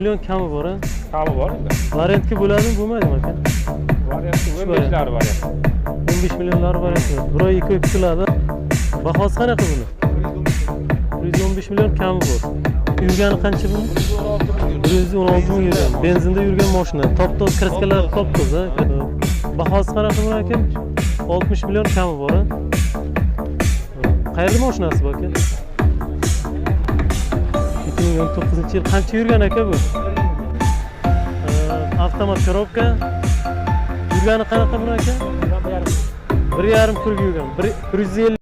million kami bor Kami bor endi. variantga bo'ladimi bo'lmaydimi aka Varianti 15'lar variant. o'n besh millionlari variant bir oy ikki oy kutiladi bahosi qanaqa buni bir yuz o'n besh million kami bor yurgani qancha buni bir yuz o'n olti ming yurgan benzinda yurgan moshina top toz kraskalar top. toza. Bahosi qanaqa buni aka oltmish million kami bor qayerda moshinasi bu aka bilmiyorum 9. yıl. Qancha yurgan aka bu? Ee, Avtomat korobka. Yurgani qanaqa buni aka? 1.5 kurg yurgan. 150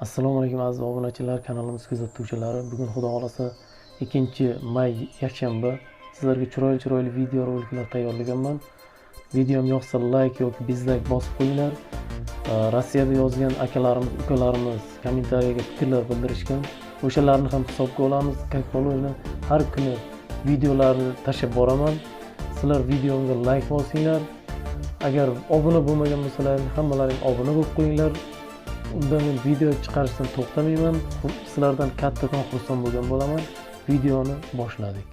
Assalomu alaykum aziz obunachilar, kanalimiz kuzatuvchilari. Bugun xudo xolasa 2 may yakshanba sizlarga chiroyli chiroyli video roliklar tayyorlaganman. Videom yoqsa like yoki dislike bosib qo'yinglar. Ee, Rossiyada yozgan akalarimiz, ukalarimiz kommentariyaga fikrlar bildirishgan. O'shalarni ham hisobga olamiz как har kuni videolarni tashlab boraman. Sizlar videomga layk bosinglar agar obuna bo'lmagan bo'lsalaring hammalaring obuna bo'lib qo'yinglar. Unda men video chiqarishdan to'xtamayman. Sizlardan kattakon xursand bo'lgan bo'laman. Videoni boshladik.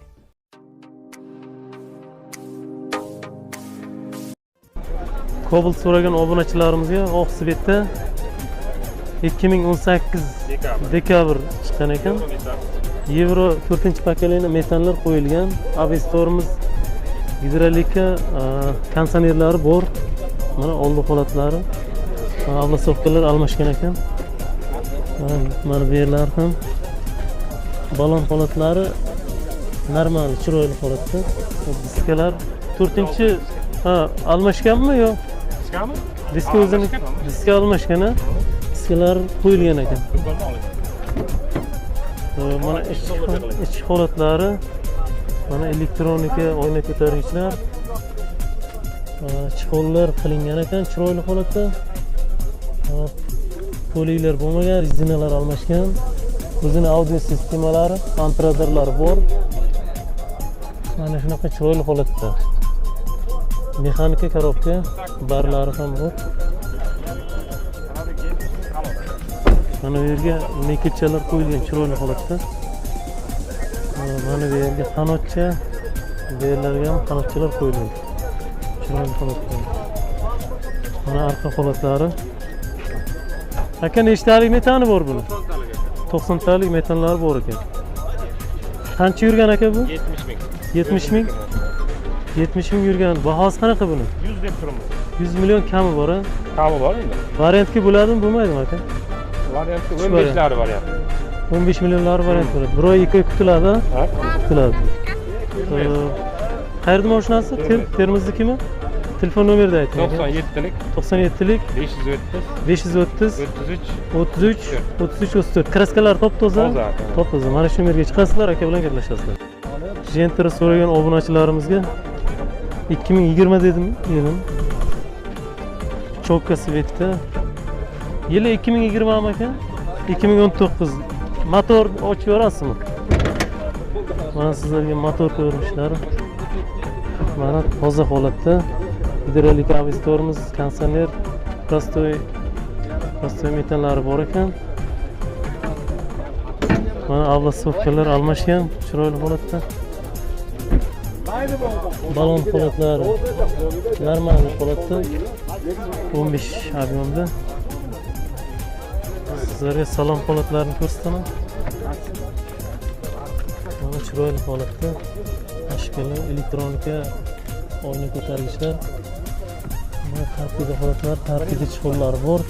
Cobalt so'ragan obunachilarimizga oq svetda 2018 dekabr chiqqan ekan. Yevro 4-pokoleniya metanlar qo'yilgan. Avestorimiz gidrolika konditsionerlari bor. Mana oldi holatlari. Avlasovkalar almashgan ekan. Mana bu yerlar ham balon holatlari normal, chiroyli holatda. Diskalar 4-chi ha almashganmi yo? Diskami? Diska o'zini diska almashgan a diskalar qo'yilgan ekan. Mana ichki holatlari mana elektronika oyna ko'targichlar Ee, qilingan ekan chiroyli holatda. E, Poliklar bo'lmagan rezinalar almashgan. O'zini audio sistemalari antradarlari bor. Mana shunaqa chiroyli holatda. Mexanika korobka barlari ham bor. Mana bu yerga nekilchalar qo'yilgan chiroyli holatda Mana- bu yerga qanotcha bu yerlarga ham qanotchalar qo'yilgan chiroyli holatda mana arqa holatlari aka nechtalik metani bor buni to'qsontalik metanlari bor ekan qancha yurgan aka bu? 70 ming. yetmish ming yetmish ming yurgan bahosi qanaqa buni 100 deb turibmiz. yuz million kami bor a Kami bor endi. variantga bo'ladimi bo'lmaydimi aka Varianti Uch 15'lar variant. o'n besh millionlari variant bo'ladi bir oy ikki kutiladi kutiladi qayerda moshinasi Ter- termiznikimi telefon nomerni ayting aka. 97'lik to'qson yettilik. 530 besh yuz o'ttiz 33 o'ttiz uch o'ttiz uch o'ttiz to'rt kraskalar top toza. Top toza. Mana shu nomerga chiqasizlar aka bilan gaplashasizlar jentr so'ragan obunachilarimizga ikki ming yigirma dedim dedim chokka svetda yili ikki ming yigirmami aka ikki ming o'n to'qqiz motor ochib yorasizmi mana sizlarga motor ko'rinishlari mana toza holatda gidrolik avestorimiz konditsioner prostoy prostoy metallari bor ekan mana avlasovkalar almashgan chiroyli holatda balon holatlari normal holatda 15 объемda sizlarga salon holatlarini ko'rsataman mana chiroyli holatda ashkalar elektronika oyna ko'targichlar mana tartibli holatlar tartibli chiqonlar bor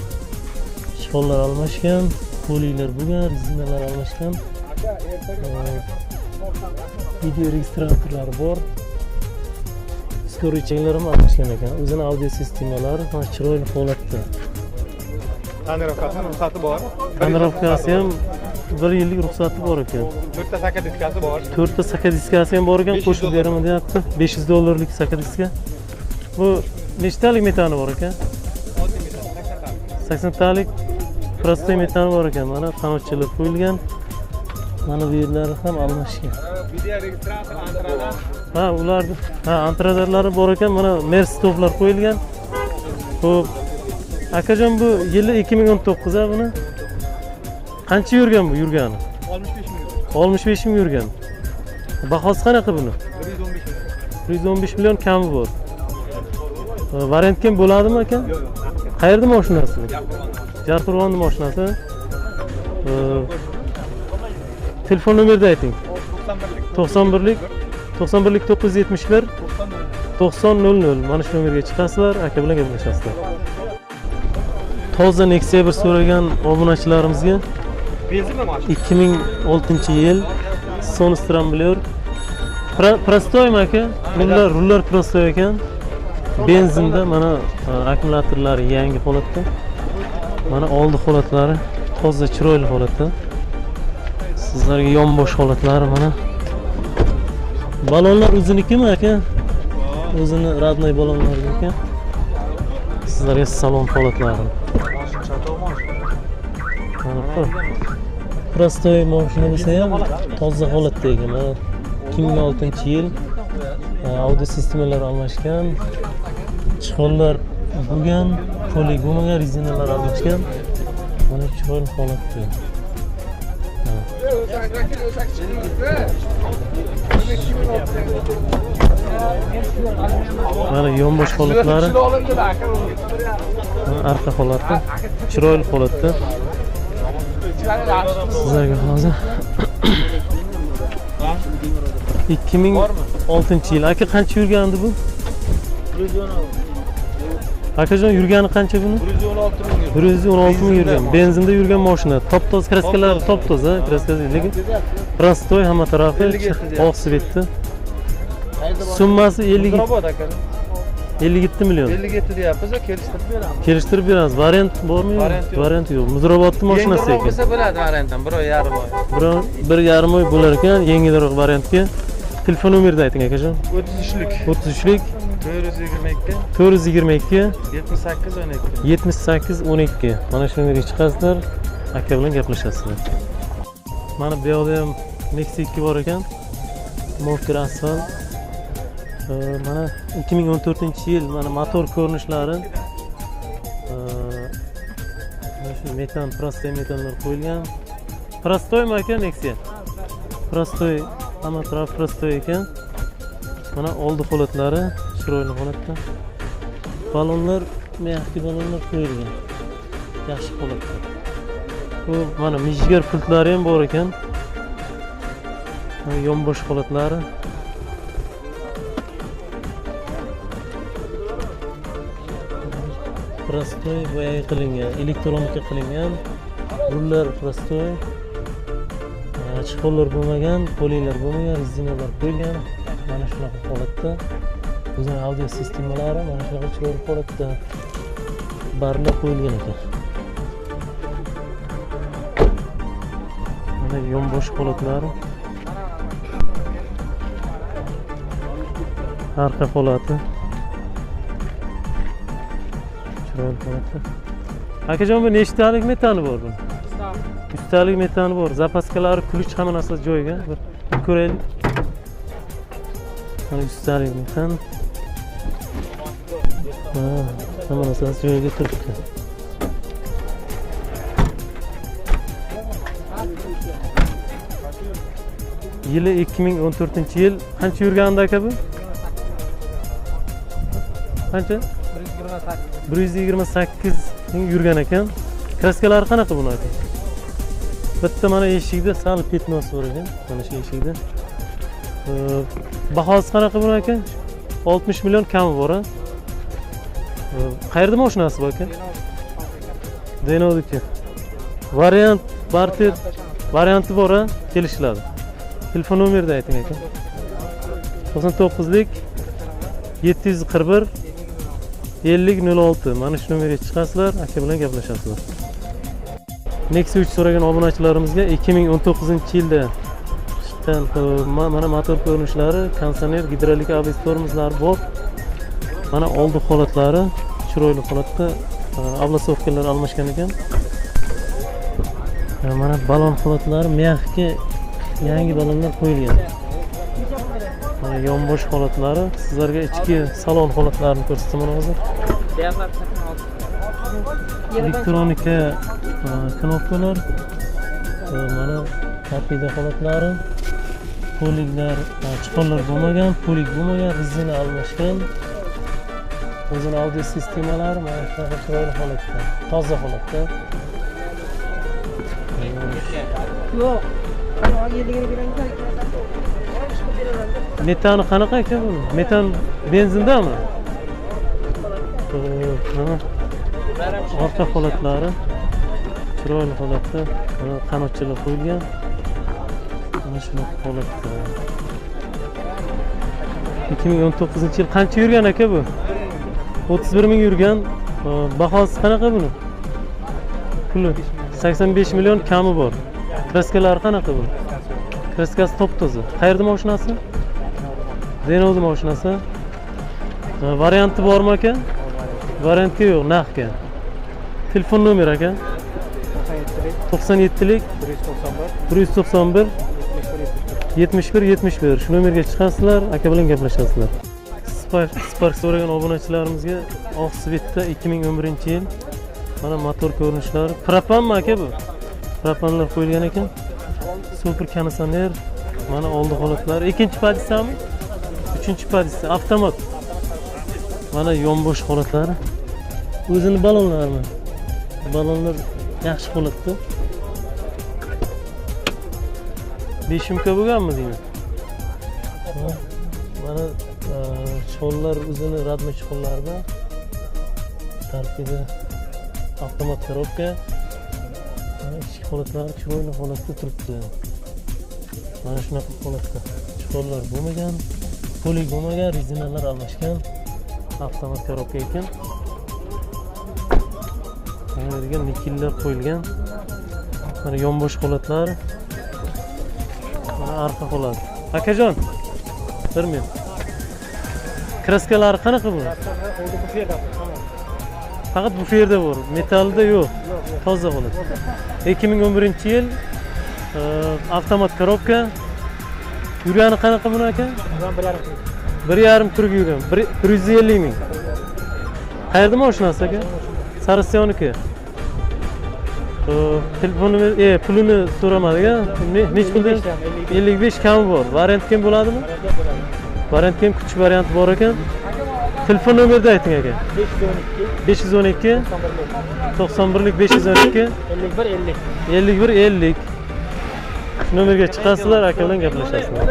chiqonlar almashgan polilar bo'lgan rezinalar almashgan video registratorlari bor skorichaklar ham almashgan ekan o'zini audio sistemalari mana chiroyli holatda Tonirovkasi ruxsati bor. tonirovkasi ham bir yillik ruxsati bor ekan 4 ta saka diskasi bor. to'rtta saka diskasi ham bor ekan 500 qo'shib beraman deyapti besh yuz dollarlik saka diska. Bu nechtalik metani bor ekan saksontalik prostoy metani bor ekan mana qanotchalar qo'yilgan mana bu yerlari ham almashgan ha ularni ha antradarlari bor ekan mana mer stoplar qo'yilgan ho'p akajon bu yili ikki ming o'n to'qqiz a buni qancha yurgan bu yurgani 65 ming. oltmish besh ming yurgan bahosi qanaqa buni 1 bir yuz o'n besh million kami bor E, variantga bo'ladimi aka qayerda mashinasi jarqo'rg'onni mashinasi telefon nomerni ayting 91 lik. 91lik 91lik 971 9000 mana shu nomerga chiqasizlar aka bilan gaplashasizlar toza nexia bir so'ragan obunachilarimizga Benzinmi mashina? 2006 yil sonustram biliyor Pro- prostoymi aka rullar rullar prostoy ekan benzinda mana e, akkumulyatorlari yangi holatda mana oldi holatlari toza chiroyli holatda sizlarga yonbosh holatlari mana balonlar o'zinikimi aka o'zini родной balonlarniki ekan sizlarga salon holatlari mana bu prostoy mashina bo'lsa ham toza holatda ekan mana 2006 yil e, audio sistemalar almashgan chiqonlar bo'lgan polik bo'lmagan rezinalar almashgan mana chiroyli holatda mana yonbosh holatlari arqa holati chiroyli holatda sizlarga hozir 2006 yil aka qancha yurgandi bu. Akajon yurgani qancha buni 116 ming. 116 ming yurgan benzinda yurgan mashina top toza kraskalari top toza. Kraskasi lekin prostoy hamma tarafi 57 oq svetda summasi 50 Robot aka. 57 million 57 deyapmiz, kelishtirib beramiz. kelishtirib beramiz variant bormi yo'q Variant yo'q. variant muzrobotni mashinasi Yengilroq ekan bo'lsa bo'ladi variantdan, bir oy yarim oy. bir bir yarim oy bo'lar ekan yengilroq variantga telefon nomerni ayting akajon 33lik 33lik 422 422 78 12. 78 12 mana shu nomerga chiqasizlar aka bilan gaplashasizlar mana bu yoqda ham nexia 2 bor ekan asfalt ee, mana 2014-yil mana motor ko'rinishlari ee, metan prostoy metanlar qo'yilgan. Prostoymi aka nexia? Prostoy hamma taraf prostoy ekan. Mana oldi holatlari chiroyli holatda. Balonlar yaxshi balonlar qo'yilgan. Yaxshi holatda. Bu mana mijigar pultlari ham bor ekan. Yonbosh holatlari. Prostoy boyagi qilingan. Elektronika qilingan. Rullar prostoy chiqonlar ah, bo'lmagan polilar bo'lmagan rezinalar qo'yilgan mana shunaqa holatda. O'zini audio sistemalari mana shunaqa chiroyli holatda barlar qo'yilgan ekan. Mana yonbosh holatlari. Arqa holati. Ֆրանքոֆը։ Հակեջան բնի իշտալիկ մետանը բորն։ Üstelik metanı var. Zapaskalar kuluç hemen asıl joyga. Bir kurel. Hani üstelik metan. Ha, hemen asıl joyga turibdi. Yili 2014-yil qancha yurgan aka bu? Qancha? 128 ming yurgan ekan. Kraskalari qanaqa buni aka bitta mana eshikda sal petnosi bor ekan. Mana shu eshikda. Ee, bahosi qanaqa buni aka 60 million kami bor a Ee, qayerda mashinasi bu aka denovniki variant barter varianti bor a kelishiladi. Telefon nomerni ayting aka 99lik 741 5006 mana shu nomerga chiqasizlar aka bilan gaplashasizlar Nexia 3 so'ragan obunachilarimizga 2019 yilda chiqqan e, ma- mana motor ko'rinishlari konditsioner gidrolik abs tormozlari bor mana oldi holatlari chiroyli holatda e, обласовкалар almashgan ekan E, mana balon holatlari мягкий yangi balonlar qo'yilgan mana yonbosh holatlari sizlarga ichki salon holatlarini ko'rsataman hozir elektronika e, knopkalar e, mana tarpida holatlari poliklar chiqonlar bo'lmagan polik bo'lmagan rezina almashgan o'zini audio sistemalari mana shunaqa chiroyli holatda toza holatda Yo'q. Metani qanaqa ekan buni metan benzindami mana orqa holatlari chiroyli holatda qanotchalar qo'yilgan. Mana shunaqa holatda ikki ming o'n to'qqizinchi yil qancha yurgan aka bu? o'ttiz bir ming yurgan. Bahosi qanaqa buni? Puli sakson besh million kami bor. Kraskalari qanaqa bu? Kraskasi top toza. Qayerda mashinasi Renault mashinasi Ha, varianti bormi aka variantga yo'q naqdga telefon nomer aka 97 lik 191 71 71 shu nomerga chiqasizlar aka bilan gaplashasizlar spark spark so'ragan obunachilarimizga oq svetda 2011 yil mana motor ko'rinishlari propanmi aka bu? Propanlar qo'yilgan ekan. Super konditsioner mana oldi holatlari ikkinchi pozitsiyami uchinchi pozitsiya avtomat mana yonbosh holatlari o'zini ballonlarmi ballonlar yaxshi holatda beshimka bo'lganmi deyman Ha, mana e, chollar o'zini radmi chollarida tarkibida avtomat коробка Mana ichki holatlari chiroyli holatda turibdi mana shunaqa holatda chollar bo'lmagan poligonaga rezinalar almashgan avtomat korobka ekan degan nikellar qo'yilgan mana yonbosh holatlar mana arqa holat akajon bir minut kraskalari qanaqa bu faqat buferda bor metallda yo'q toza holat ikki ming o'n birinchi yil avtomat korobka yurgani qanaqa buni aka bir yarim turga yurgan. Bir bir yuz ellik ming. Qayerda mashinasi aka? Sarisyonniki e pulini so'ramadiga Ne- nechi pulda? Ellik besh kami bor. Variant kim bo'ladimi? Variant kim? Kuchli variant bor ekan. Telefon nomerni ayting aka. 512 besh yuz o'n ikki. 91 to'qson birlik besh yuz o'n ikki. 51 50. ellik bir ellik shu nomerga chiqasizlar aka bilan gaplashasizlar